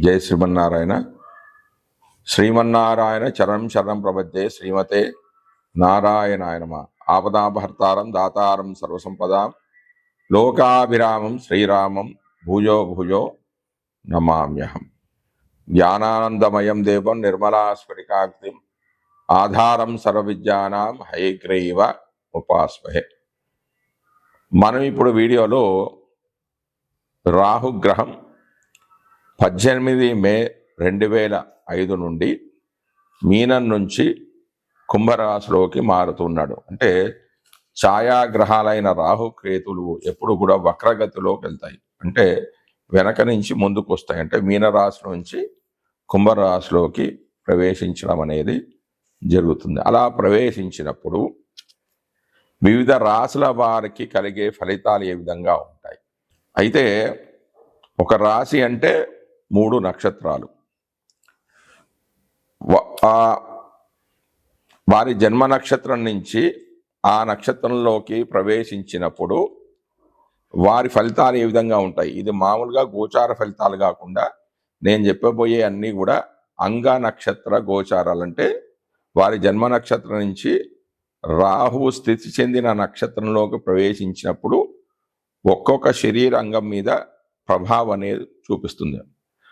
జయ శ్రీమన్నారాయణ. శ్రీమన్నారాయణ చరణం శరణం ప్రపద్యే శ్రీమతే నారాయణాయనమ. ఆపదాభర్తారం దాతారం సర్వసంపదాం. లోకాభిరామం శ్రీరామం భూజో భూజో నమామ్యహం. జ్ఞానానందమయం దేవం నిర్మలా స్ఫటికాగ్నిం ఆధారం సర్వవిద్యానాం హైగ్రీవ ఉపాస్మహే. మనం ఇప్పుడు వీడియోలో రాహుగ్రహం పద్దెనిమిది మే రెండు వేల ఐదు నుండి మీనం నుంచి కుంభరాశిలోకి మారుతున్నాడు. అంటే ఛాయాగ్రహాలైన రాహు కేతులు ఎప్పుడు కూడా వక్రగతిలోకి వెళ్తాయి. అంటే వెనక నుంచి ముందుకు వస్తాయి అంటే మీనరాశి నుంచి కుంభరాశిలోకి ప్రవేశించడం అనేది జరుగుతుంది. అలా ప్రవేశించినప్పుడు వివిధ రాశుల వారికి కలిగే ఫలితాలు ఏ విధంగా ఉంటాయి? అయితే ఒక రాశి అంటే మూడు నక్షత్రాలు. వారి జన్మ నక్షత్రం నుంచి ఆ నక్షత్రంలోకి ప్రవేశించినప్పుడు వారి ఫలితాలు ఏ విధంగా ఉంటాయి? ఇది మామూలుగా గోచార ఫలితాలు కాకుండా నేను చెప్పబోయే అన్నీ కూడా అంగ నక్షత్ర గోచారాలు. అంటే వారి జన్మ నక్షత్రం నుంచి రాహువు స్థితి చెందిన నక్షత్రంలోకి ప్రవేశించినప్పుడు ఒక్కొక్క శరీర అంగం మీద ప్రభావం అనేది చూపిస్తుంది.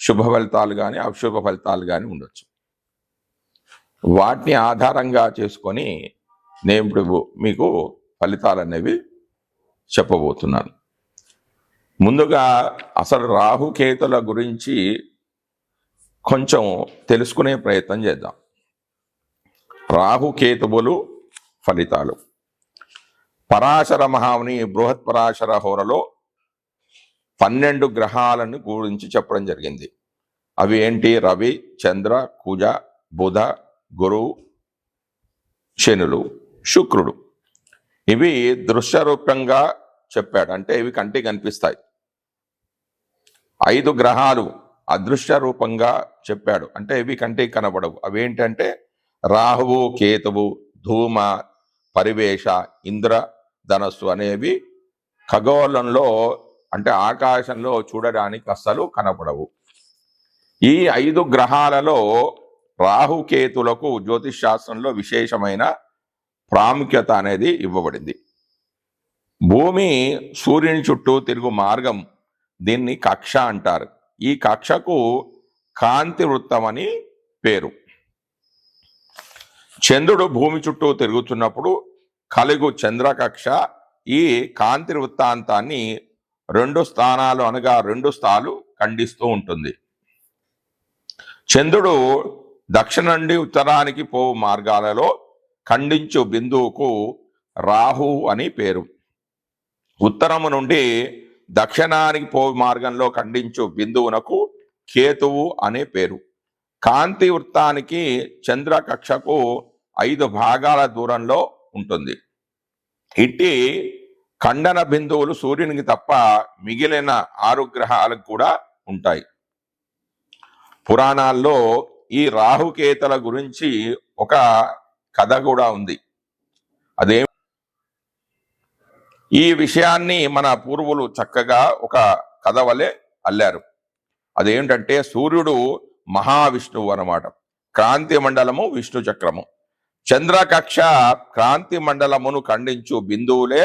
శుభ ఫలితాలు కానీ అశుభ ఫలితాలు కానీ ఉండొచ్చు. వాటిని ఆధారంగా చేసుకొని నేను ఇప్పుడు మీకు ఫలితాలు అనేవి చెప్పబోతున్నాను. ముందుగా అసలు రాహుకేతుల గురించి కొంచెం తెలుసుకునే ప్రయత్నం చేద్దాం. రాహుకేతువులు ఫలితాలు. పరాశర మహాముని బృహత్ పరాశర హోరలో పన్నెండు గ్రహాలను గురించి చెప్పడం జరిగింది. అవి ఏంటి? రవి చంద్ర కుజ బుధ గురు శనులు శుక్రుడు. ఇవి దృశ్య రూపంగా చెప్పాడు. అంటే ఇవి కంటికి కనిపిస్తాయి. ఐదు గ్రహాలు అదృశ్య రూపంగా చెప్పాడు. అంటే ఇవి కంటికి కనబడవు. అవి ఏంటంటే రాహువు కేతువు ధూమ పరివేష ఇంద్ర ధనస్సు అనేవి ఖగోళంలో అంటే ఆకాశంలో చూడడానికి అస్సలు కనపడవు. ఈ ఐదు గ్రహాలలో రాహుకేతులకు జ్యోతిష్ శాస్త్రంలో విశేషమైన ప్రాముఖ్యత అనేది ఇవ్వబడింది. భూమి సూర్యుని చుట్టూ తిరుగు మార్గం దీన్ని కక్ష అంటారు. ఈ కక్షకు కాంతి వృత్తం అని పేరు. చంద్రుడు భూమి చుట్టూ తిరుగుతున్నప్పుడు కలుగు చంద్రకక్ష ఈ కాంతి వృత్తాంతాన్ని రెండు స్థానాలు అనగా రెండు స్థాలు ఖండిస్తూ ఉంటుంది. చంద్రుడు దక్షిణ నుండి ఉత్తరానికి పోవు మార్గాలలో ఖండించు బిందువుకు రాహు అని పేరు. ఉత్తరము నుండి దక్షిణానికి పోవు మార్గంలో ఖండించు బిందువునకు కేతువు అనే పేరు. కాంతి వృత్తానికి చంద్ర కక్షకు ఐదు భాగాల దూరంలో ఉంటుంది. ఇట్టి ఖండన బిందువులు సూర్యునికి తప్ప మిగిలిన ఆరు గ్రహాలకు కూడా ఉంటాయి. పురాణాల్లో ఈ రాహుకేతల గురించి ఒక కథ కూడా ఉంది. అదే ఈ విషయాన్ని మన పూర్వులు చక్కగా ఒక కథ వలె అల్లారు. అదేంటంటే సూర్యుడు మహావిష్ణువు అనమాట క్రాంతి మండలము విష్ణు చక్రము. చంద్రకక్ష క్రాంతి మండలమును ఖండించు బిందువులే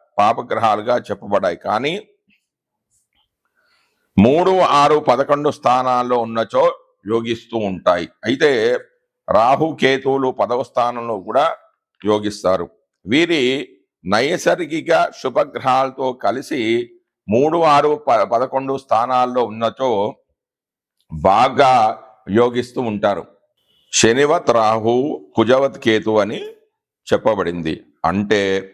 పాపగ్రహాలుగా చెప్పబడాయి కానీ మూడు ఆరు పదకొండు స్థానాల్లో ఉన్నచో యోగిస్తూ ఉంటాయి. అయితే రాహు కేతువులు పదవ స్థానంలో కూడా యోగిస్తారు. వీరి నైసర్గిక శుభగ్రహాలతో కలిసి మూడు ఆరు ప- పదకొండు స్థానాల్లో ఉన్నచో బాగా యోగిస్తూ ఉంటారు. శనివత్ రాహు కుజవత్ కేతు అని చెప్పబడింది. అంటే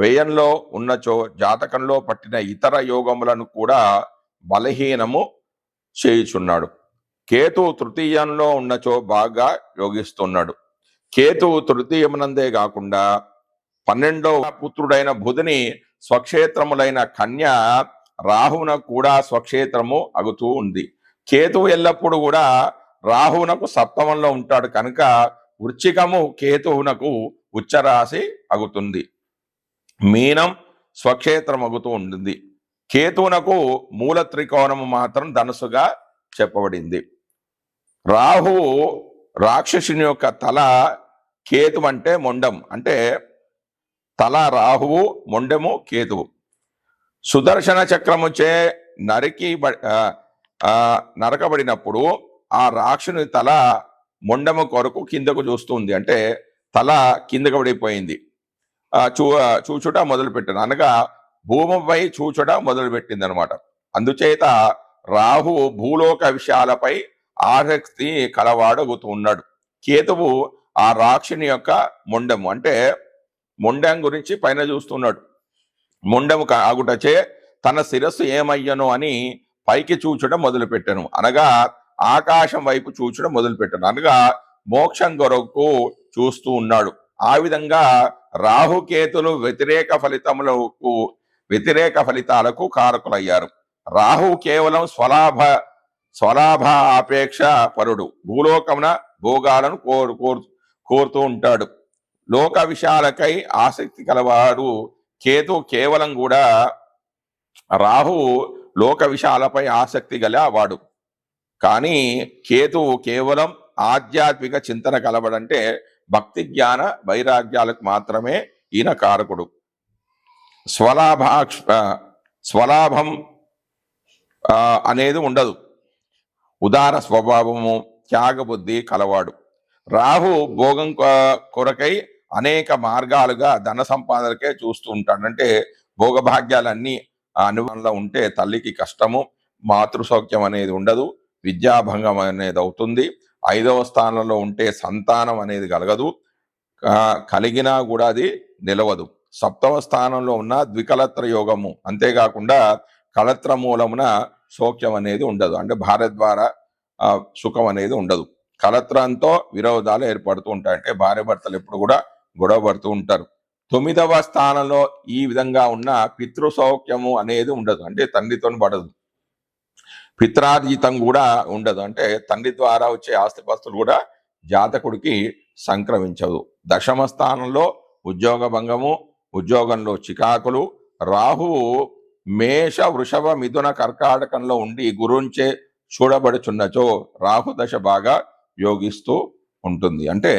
వ్యయంలో ఉన్నచో జాతకంలో పట్టిన ఇతర యోగములను కూడా బలహీనము చేయుచున్నాడు. కేతు తృతీయంలో ఉన్నచో బాగా యోగిస్తున్నాడు. కేతు తృతీయమునందే కాకుండా పన్నెండవ పుత్రుడైన బుధుని స్వక్షేత్రములైన కన్య రాహువున కూడా స్వక్షేత్రము అగుతూ ఉంది. కేతువు ఎల్లప్పుడూ కూడా రాహువునకు సప్తమంలో ఉంటాడు కనుక వృచ్చికము కేతువునకు ఉచ్చరాశి అగుతుంది. మీనం స్వక్షేత్రమగుతూ ఉంటుంది. కేతువునకు మూల త్రికోణము మాత్రం ధనుసుగా చెప్పబడింది. రాహువు రాక్షసుని యొక్క తల కేతు అంటే మొండం. అంటే తల రాహువు మొండెము కేతువు. సుదర్శన చక్రముచే నరికి బ- నరకబడినప్పుడు ఆ రాక్షుని తల మొండము కొరకు కిందకు చూస్తుంది అంటే తల కిందకు పడిపోయింది. చూ చూచుట మొదలుపెట్టాను అనగా భూమిపై చూచుట మొదలుపెట్టింది అనమాట అందుచేత రాహు భూలోక విషయాలపై ఆసక్తి కలవాడగుతూ ఉన్నాడు కేతువు ఆ రాక్షుని యొక్క మొండము. అంటే మొండం గురించి పైన చూస్తున్నాడు. మొండము ఆగుటచే తన శిరస్సు ఏమయ్యను అని పైకి చూచడం మొదలుపెట్టాను. అనగా ఆకాశం వైపు చూచడం మొదలుపెట్టాను. అనగా మోక్షం కొరకు చూస్తూ ఉన్నాడు. ఆ విధంగా రాహుకేతులు వ్యతిరేక ఫలితములకు వ్యతిరేక ఫలితాలకు కారకులయ్యారు. రాహు కేవలం స్వలాభ స్వలాభ ఆపేక్ష పరుడు. భూలోకమున భోగాలను కోరు కోరు కోరుతూ ఉంటాడు. లోక విషయాలకై ఆసక్తి కలవాడు కేతు కేవలం కూడా రాహు లోక విషయాలపై ఆసక్తి గల వాడు. కానీ కేతు కేవలం ఆధ్యాత్మిక చింతన కలవడంటే భక్తి జ్ఞాన వైరాగ్యాలకు మాత్రమే ఈయన కారకుడు. స్వలాభాక్ష స్వలాభం అనేది ఉండదు. ఉదార స్వభావము త్యాగబుద్ధి కలవాడు. రాహు భోగం కొరకై అనేక మార్గాలుగా ధన సంపాదనకే చూస్తూ ఉంటాడు. అంటే భోగభాగ్యాలన్నీ ఆ అనుభవంలో ఉంటే తల్లికి కష్టము మాతృసౌఖ్యం అనేది ఉండదు విద్యాభంగం అనేది అవుతుంది. ఐదవ స్థానంలో ఉంటే సంతానం అనేది కలగదు. కలిగినా కూడా అది నిలవదు. సప్తవ స్థానంలో ఉన్న ద్వికలత్ర యోగము అంతేకాకుండా కలత్ర మూలమున సౌఖ్యం అనేది ఉండదు. అంటే భార్య ద్వారా సుఖం అనేది ఉండదు. కలత్రంతో విరోధాలు ఏర్పడుతూ ఉంటాయి. అంటే భార్య భర్తలు ఎప్పుడు కూడా గొడవ పడుతూ ఉంటారు. తొమ్మిదవ స్థానంలో ఈ విధంగా ఉన్న పితృ సౌఖ్యము అనేది ఉండదు. అంటే తండ్రితో పడదు. పిత్రార్జితం కూడా ఉండదు. అంటే తండ్రి ద్వారా వచ్చే ఆస్తిపాస్తులు కూడా జాతకుడికి సంక్రమించదు. దశమ స్థానంలో ఉద్యోగ భంగము ఉద్యోగంలో చికాకులు రాహువు మేష వృషభ మిథున కర్కాటకంలో ఉండి గురుంచే చూడబడుచున్నచో రాహు దశ బాగా యోగిస్తూ ఉంటుంది. అంటే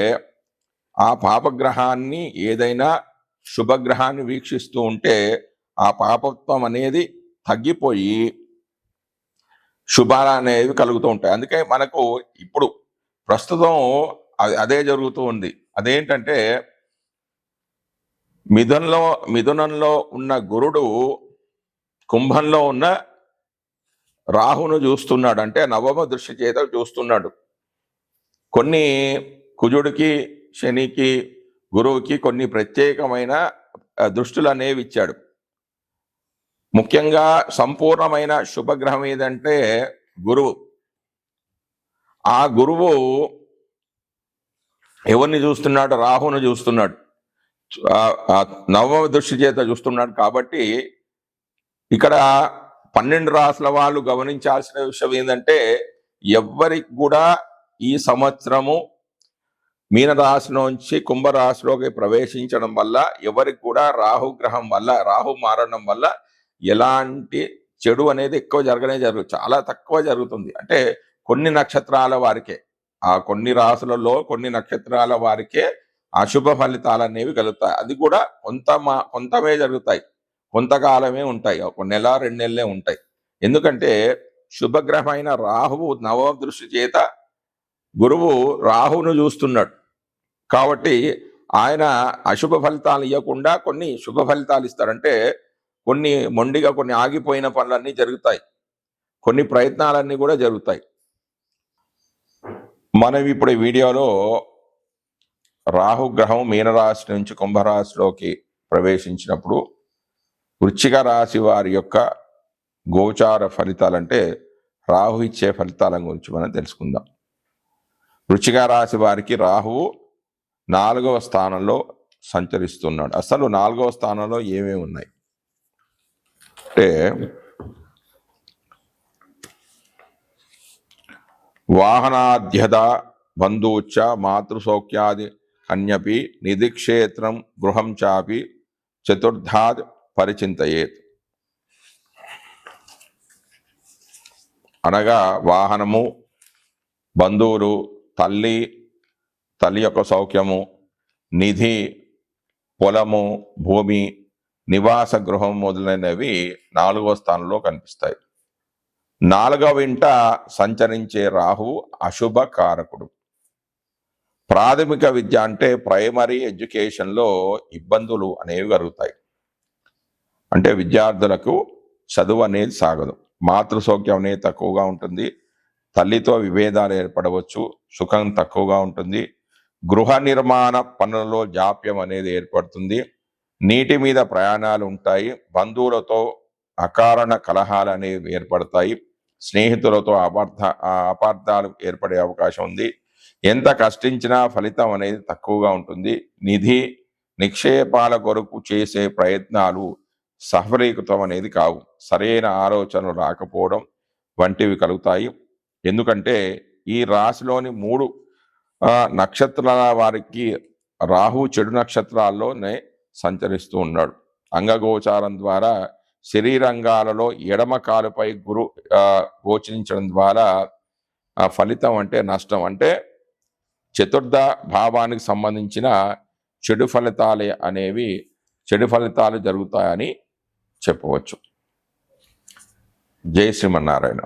ఆ పాపగ్రహాన్ని ఏదైనా శుభగ్రహాన్ని వీక్షిస్తూ ఉంటే ఆ పాపత్వం అనేది తగ్గిపోయి శుభాలు అనేవి కలుగుతూ ఉంటాయి. అందుకే మనకు ఇప్పుడు ప్రస్తుతం అ- అదే జరుగుతూ ఉంది. అదేంటంటే మిథునంలో మిథునంలో ఉన్న గురుడు కుంభంలో ఉన్న రాహును చూస్తున్నాడు. అంటే నవమ దృష్టి చేత చూస్తున్నాడు. కొన్ని కుజుడికి శనికి గురువుకి కొన్ని ప్రత్యేకమైన దృష్టిలు దృష్టులు అనేవి ఇచ్చాడు. ముఖ్యంగా సంపూర్ణమైన శుభగ్రహం ఏదంటే గురువు. ఆ గురువు ఎవరిని చూస్తున్నాడు? రాహును చూస్తున్నాడు. నవమ దృష్టి చేత చూస్తున్నాడు కాబట్టి ఇక్కడ పన్నెండు రాసుల వాళ్ళు గమనించాల్సిన విషయం ఏంటంటే ఎవ్వరికి కూడా ఈ సంవత్సరము మీనరాశి నుంచి కుంభరాశిలోకి ప్రవేశించడం వల్ల ఎవరికి కూడా రాహు గ్రహం వల్ల రాహు మారడం వల్ల ఎలాంటి చెడు అనేది ఎక్కువ జరగనే జరుగు చాలా తక్కువ జరుగుతుంది. అంటే కొన్ని నక్షత్రాల వారికే ఆ కొన్ని రాసులలో కొన్ని నక్షత్రాల వారికే అశుభ ఫలితాలు అనేవి కలుగుతాయి. అది కూడా కొంత మా కొంతమే జరుగుతాయి. కొంతకాలమే ఉంటాయి. ఒక నెల రెండు నెలలే ఉంటాయి. ఎందుకంటే శుభగ్రహమైన రాహువు నవ దృష్టి చేత గురువు రాహువును చూస్తున్నాడు. కాబట్టి ఆయన అశుభ ఫలితాలు ఇవ్వకుండా కొన్ని శుభ ఫలితాలు ఇస్తారంటే కొన్ని మొండిగా కొన్ని ఆగిపోయిన పనులన్నీ జరుగుతాయి. కొన్ని ప్రయత్నాలన్నీ కూడా జరుగుతాయి. మనం ఇప్పుడు ఈ వీడియోలో రాహు గ్రహం మీనరాశి నుంచి కుంభరాశిలోకి ప్రవేశించినప్పుడు వృచ్చిక రాశి వారి యొక్క గోచార ఫలితాలంటే రాహు ఇచ్చే ఫలితాల గురించి మనం తెలుసుకుందాం. వృచ్చిక రాశి వారికి రాహువు నాలుగవ స్థానంలో సంచరిస్తున్నాడు. అసలు నాలుగవ స్థానంలో ఏమేమి ఉన్నాయి? అంటే వాహనాధ్యత బంధూచ మాతృసౌఖ్యాది అన్యపి నిధిక్షేత్రం గృహం చాపి చతుర్థాద్ పరిచింతయేత్. అనగా వాహనము బంధువులు తల్లి తల్లి యొక్క సౌఖ్యము నిధి పొలము భూమి నివాస గృహం మొదలైనవి నాలుగవ స్థానంలో కనిపిస్తాయి. నాలుగవ ఇంట సంచరించే రాహువు అశుభ కారకుడు ప్రాథమిక విద్య అంటే ప్రైమరీ ఎడ్యుకేషన్లో ఇబ్బందులు అనేవి కలుగుతాయి. అంటే విద్యార్థులకు చదువు అనేది సాగదు. మాతృ సౌఖ్యం అనేది తక్కువగా ఉంటుంది. తల్లితో విభేదాలు ఏర్పడవచ్చు. సుఖం తక్కువగా ఉంటుంది. గృహ నిర్మాణ పనులలో జాప్యం అనేది ఏర్పడుతుంది. నీటి మీద ప్రయాణాలు ఉంటాయి. బంధువులతో అకారణ కలహాలు అనేవి ఏర్పడతాయి. స్నేహితులతో అపార్థ అపార్థాలు ఏర్పడే అవకాశం ఉంది. ఎంత కష్టించినా ఫలితం అనేది తక్కువగా ఉంటుంది. నిధి నిక్షేపాల కొరకు చేసే ప్రయత్నాలు సఫలీకృతం అనేది కావు. సరైన ఆలోచనలు రాకపోవడం వంటివి కలుగుతాయి. ఎందుకంటే ఈ రాశిలోని మూడు నక్షత్రాల వారికి రాహు చెడు నక్షత్రాల్లోనే సంచరిస్తూ ఉన్నాడు. అంగగోచారం ద్వారా శరీరంగాలలో ఎడమ కాలుపై గురు గోచరించడం ద్వారా ఫలితం అంటే నష్టం. అంటే చతుర్థ భావానికి సంబంధించిన చెడు ఫలితాలు అనేవి చెడు ఫలితాలు జరుగుతాయని చెప్పవచ్చు. జై శ్రీమన్నారాయణ.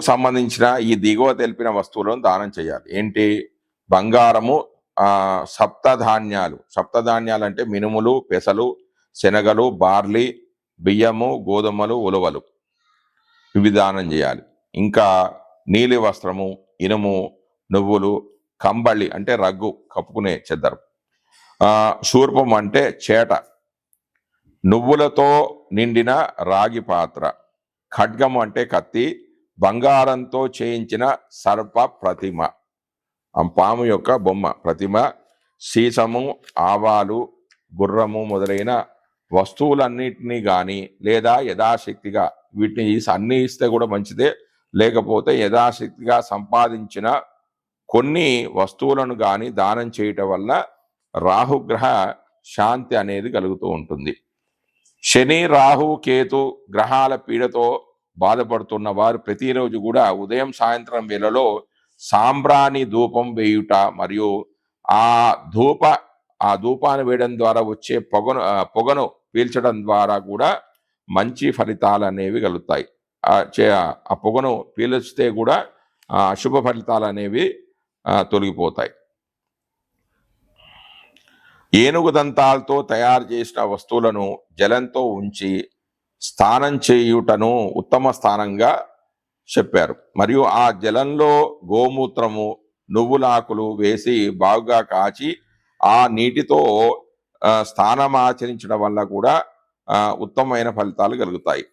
సంబంధించిన ఈ దిగువ తెలిపిన వస్తువులను దానం చేయాలి. ఏంటి? బంగారము సప్తధాన్యాలు సప్తధాన్యాలు. అంటే మినుములు పెసలు శనగలు బార్లీ బియ్యము గోధుమలు ఉలవలు. ఇవి దానం చేయాలి. ఇంకా నీలి వస్త్రము ఇనుము నువ్వులు కంబళి అంటే రగ్గు కప్పుకునే చెద్దరు. శూర్పం అంటే చేట. నువ్వులతో నిండిన రాగి పాత్ర. ఖడ్గం అంటే కత్తి. బంగారంతో చేయించిన సర్ప ప్రతిమ. ఆ పాము యొక్క బొమ్మ ప్రతిమ సీసము ఆవాలు గుర్రము మొదలైన వస్తువులన్నిటినీ కానీ లేదా యథాశక్తిగా వీటిని అన్ని ఇస్తే కూడా మంచిదే. లేకపోతే యథాశక్తిగా సంపాదించిన కొన్ని వస్తువులను కానీ దానం చేయటం వల్ల రాహుగ్రహ శాంతి అనేది కలుగుతూ ఉంటుంది. శని రాహు కేతు గ్రహాల పీడతో బాధపడుతున్న వారు ప్రతిరోజు కూడా ఉదయం సాయంత్రం వేళలో సాంబ్రాణి ధూపం వేయుట మరియు ఆ ధూప ఆ ధూపాన్ని వేయడం ద్వారా వచ్చే పొగను పొగను పీల్చడం ద్వారా కూడా మంచి ఫలితాలు అనేవి కలుగుతాయి. ఆ పొగను పీల్చితే కూడా ఆ అశుభ ఫలితాలు అనేవి తొలగిపోతాయి. ఏనుగు దంతాలతో తయారు చేసిన వస్తువులను జలంతో ఉంచి స్నానం చేయుటను ఉత్తమ స్థానంగా చెప్పారు. మరియు ఆ జలంలో గోమూత్రము నువ్వులాకులు వేసి బాగుగా కాచి ఆ నీటితో స్థానమాచరించడం ఆచరించడం వల్ల కూడా ఉత్తమమైన ఫలితాలు కలుగుతాయి.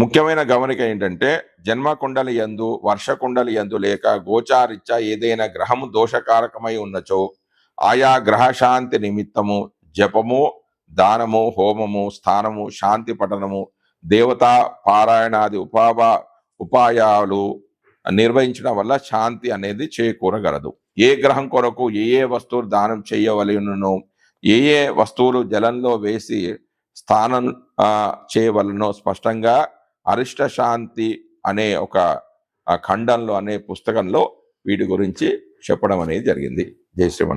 ముఖ్యమైన గమనిక ఏంటంటే జన్మ కుండలి యందు వర్ష కుండలి యందు లేక గోచారిచ్చ ఏదైనా గ్రహము దోషకారకమై ఉన్నచో ఆయా గ్రహ శాంతి నిమిత్తము జపము దానము హోమము స్థానము శాంతి పఠనము దేవతా పారాయణాది ఉపాభా ఉపాయాలు నిర్వహించడం వల్ల శాంతి అనేది చేకూరగలదు. ఏ గ్రహం కొరకు ఏ ఏ వస్తువులు దానం చేయవలనో ఏ ఏ వస్తువులు జలంలో వేసి స్థానం చేయవలనో స్పష్టంగా అరిష్ట శాంతి అనే ఒక ఖండంలో అనే పుస్తకంలో వీటి గురించి చెప్పడం అనేది జరిగింది. జై శ్రీమన్